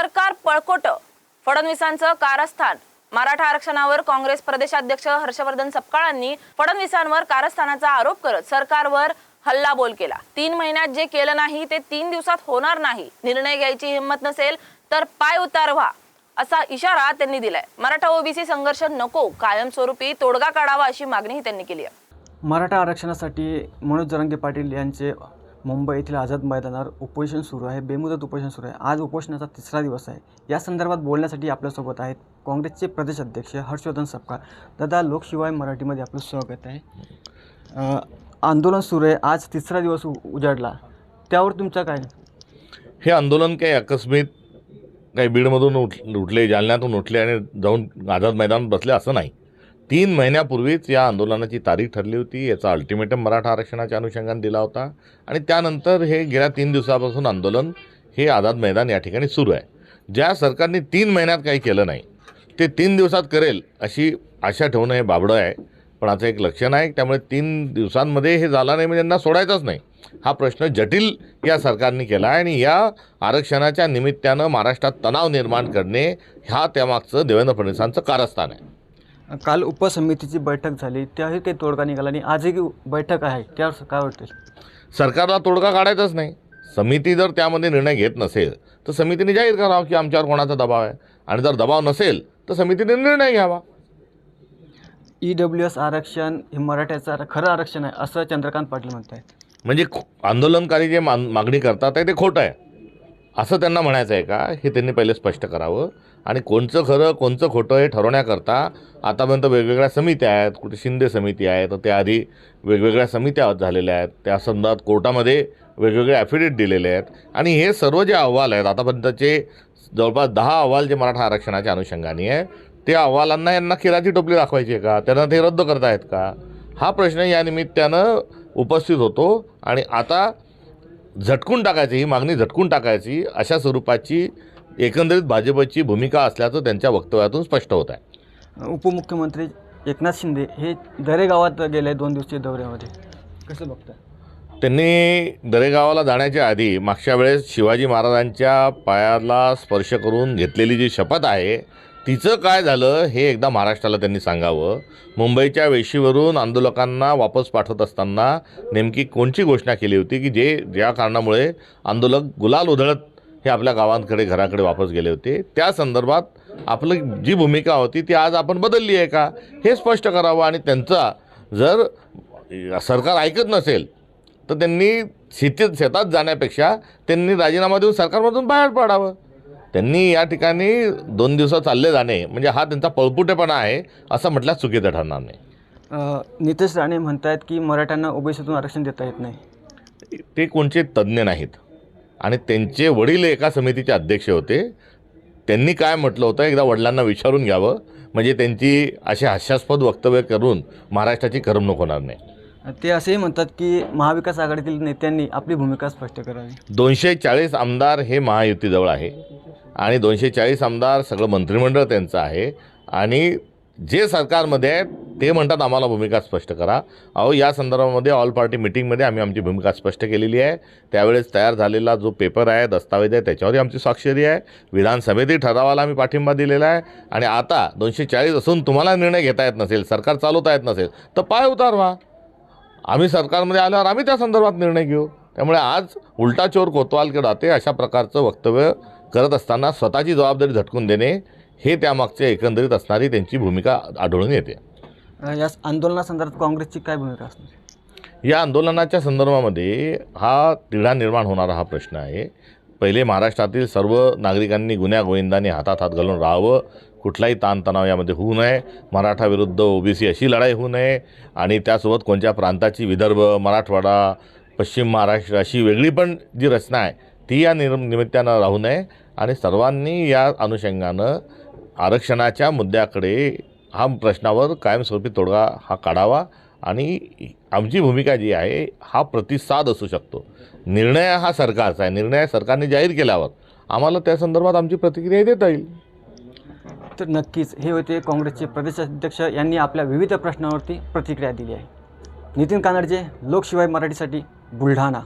सरकार पळकोट. फडणवीसांचं कारस्थान. मराठा आरक्षणावर काँग्रेस प्रदेशाध्यक्ष हर्षवर्धन सपकाळांनी फडणवीसांवर कारस्थानाचा आरोप करत सरकारवर हल्लाबोल केला. तीन महिन्यात जे केलं नाही ते तीन दिवसात होणार नाही. निर्णय घ्यायची हिंमत नसेल तर पाय उतार व्हा असा इशारा त्यांनी दिलाय. मराठा ओबीसी संघर्ष नको कायमस्वरूपी तोडगा काढावा अशी मागणीही त्यांनी केली आहे. मराठा आरक्षणासाठी मनोज जरांगे पाटील यांचे मुंबई येथील आझाद मैदानावर उपोषण सुरू आहे बेमुदत उपोषण सुरू आहे. आज उपोषणाचा तिसरा दिवस आहे. या संदर्भात बोलण्यासाठी आपल्यासोबत आहेत काँग्रेसचे प्रदेश अध्यक्ष हर्षवर्धन सपकाळ. दादा लोकशिवाय मराठीमध्ये आपलं स्वागत आहे. आंदोलन सुरू आहे. आज तिसरा दिवस उ- उजाडला. त्यावर तुमचा काय? हे आंदोलन काही आकस्मित काही बीडमधून उठ उठले जालन्यातून उठले आणि जाऊन आझाद मैदानात बसले असं नाही. तीन महिन्यापूर्वीच या आंदोलनाची तारीख ठरली होती. याचा अल्टिमेटम मराठा आरक्षणाच्या अनुषंगाने दिला होता. आणि त्यानंतर हे गेल्या तीन दिवसापासून आंदोलन हे आझाद मैदान या ठिकाणी सुरू आहे. ज्या सरकारने तीन महिन्यात काही केलं नाही ते तीन दिवसात करेल अशी आशा ठेवणं हे बाबडं आहे. पण असं एक लक्षण आहे त्यामुळे तीन दिवसांमध्ये हे झालं नाही म्हणजे यांना सोडायचंच नाही. हा प्रश्न जटिल या सरकारने केला आहे आणि या आरक्षणाच्या निमित्तानं महाराष्ट्रात तणाव निर्माण करणे हा त्यामागचं देवेंद्र फडणवीसांचं कारस्थान आहे. काल उपसमितीची बैठक झाली त्यावेळी काही तोडगा निघाला आणि आजही बैठक आहे. त्यावर काय वाटतं? सरकारला तोडगा काढायचाच नाही. समिती जर त्यामध्ये निर्णय घेत नसेल तर समितीने जाहीर करावं की आमच्यावर कोणाचा दबाव आहे. आणि जर दबाव नसेल तर समितीने निर्णय घ्यावा. ई डब्ल्यू एस आरक्षण हे मराठ्याचं खरं आरक्षण आहे असं चंद्रकांत पाटील म्हणत आहेत म्हणजे आंदोलनकारी जे मागणी करतात ते खोटं आहे. असं त्यांना म्हणायचं आहे का? हे त्यांनी पहिले स्पष्ट करावं. आणि कोणचं खरं कोणचं खोटं हे ठरवण्याकरता आतापर्यंत वेगवेगळ्या समित्या आहेत. कुठे शिंदे समिती आहे तर त्याआधी वेगवेगळ्या समित्या झालेल्या आहेत. त्या संदर्भात कोर्टामध्ये वेगवेगळे ॲफिडेविट दिलेले आहेत. आणि हे सर्व जे अहवाल आहेत आतापर्यंतचे जवळपास दहा अहवाल जे मराठा आरक्षणाच्या अनुषंगाने आहे त्या अहवालांना यांना खिराची टोपली दाखवायची आहे का? त्यांना ते रद्द करतायत का? हा प्रश्न या निमित्तानं उपस्थित होतो. आणि आता झटकून टाकायची ही मागणी झटकून टाकायची अशा स्वरूपाची एकंदरीत भाजपची भूमिका असल्याचं त्यांच्या वक्तव्यातून स्पष्ट होत आहे. उपमुख्यमंत्री एकनाथ शिंदे हे दरेगावात गेले दोन दिवसीय दौऱ्यामध्ये. कसं बघता त्यांनी दरेगावाला जाण्याच्या आधी मागच्या वेळेस शिवाजी महाराजांच्या पायाला स्पर्श करून घेतलेली जी शपथ आहे तिचं काय झालं हे एकदा महाराष्ट्राला त्यांनी सांगावं. मुंबईच्या वेशीवरून आंदोलकांना वापस पाठवत असताना नेमकी कोणची घोषणा केली होती की जे ज्या कारणामुळे आंदोलक गुलाल उधळत हे आपल्या गावांकडे घराकडे वापस गेले होते? त्या संदर्भात आपलं जी भूमिका होती ती आज आपण बदलली आहे का? हे स्पष्ट करावं आणि त्यांचा जर सरकार ऐकत नसेल तर त्यांनी शेतीत शेतात जाण्यापेक्षा त्यांनी राजीनामा देऊन सरकारमधून बाहेर पडावं. त्यांनी या ठिकाणी दोन दिवसात चालले जाणे म्हणजे हा त्यांचा पळपुटेपणा आहे असं म्हटल्यास चुकीचं ठरणार नाही. नितेश राणे म्हणतायत की मराठ्यांना ओबीसीतून आरक्षण देता येत नाही. ते कोणचे तज्ज्ञ नाहीत. आणि त्यांचे वडील एका समितीचे अध्यक्ष होते. त्यांनी काय म्हटलं होतं एकदा वडिलांना विचारून घ्यावं. म्हणजे त्यांची अशी हास्यास्पद वक्तव्य करून महाराष्ट्राची करमणूक होणार नाही. ते असेही म्हणतात की महाविकास आघाडीतील नेत्यांनी आपली भूमिका स्पष्ट करावी. दोनशे चाळीस आमदार हे महायुतीजवळ आहे. आणि दोनशे चाळीस आमदार सगळं मंत्रिमंडळ त्यांचं आहे. आणि जे सरकारमध्ये आहेत ते म्हणतात आम्हाला भूमिका स्पष्ट करा. अहो या संदर्भामध्ये ऑल पार्टी मिटिंगमध्ये आम्ही आमची भूमिका स्पष्ट केलेली आहे. त्यावेळेस तयार झालेला जो पेपर आहे दस्तावेज आहे त्याच्यावरही आमची स्वाक्षरी आहे. विधानसभेतही ठरावाला आम्ही पाठिंबा दिलेला आहे. आणि आता दोनशे चाळीस असून तुम्हाला निर्णय घेता येत नसेल सरकार चालवता येत नसेल तर पाय उतारवा. आम्ही सरकारमध्ये आल्यावर आम्ही त्या संदर्भात निर्णय घेऊ. त्यामुळे आज उलटा चोर कोतवाल के राहते अशा प्रकारचं वक्तव्य करत असताना स्वतःची जबाबदारी झटकून देणे हे त्यामागचे एकंदरीत असणारी त्यांची भूमिका आढळून येते. या आंदोलनासंदर्भात काँग्रेसची काय भूमिका असणार? या आंदोलनाच्या संदर्भामध्ये हा तिढा निर्माण होणारा हा प्रश्न आहे. पहिले महाराष्ट्रातील सर्व नागरिकांनी गुन्ह्या गोविंदाने हातात हात घालून राहावं कुठलाही ताणतणाव यामध्ये होऊ नये. मराठाविरुद्ध ओ बी ओबीसी अशी लढाई होऊ नये. आणि त्यासोबत कोणत्या प्रांताची विदर्भ मराठवाडा पश्चिम महाराष्ट्र अशी वेगळी पण जी रचना आहे ती या निर निमित्तानं राहू नये. आणि सर्वांनी या अनुषंगानं आरक्षणाच्या मुद्द्याकडे हा प्रश्नावर कायमस्वरूपी तोडगा हा काढावा. आणि आमची भूमिका जी आहे हा प्रतिसाद असू शकतो. निर्णय हा सरकारचा आहे. निर्णय सरकारने जाहीर केल्यावर आम्हाला त्या संदर्भात आमची प्रतिक्रिया देता येईल. तर नक्कीच हे होते काँग्रेसचे प्रदेशाध्यक्ष यांनी आपल्या विविध प्रश्नावरती प्रतिक्रिया दिली आहे. नितीन कानडजे लोकशिवाय मराठीसाठी बुलढाणा.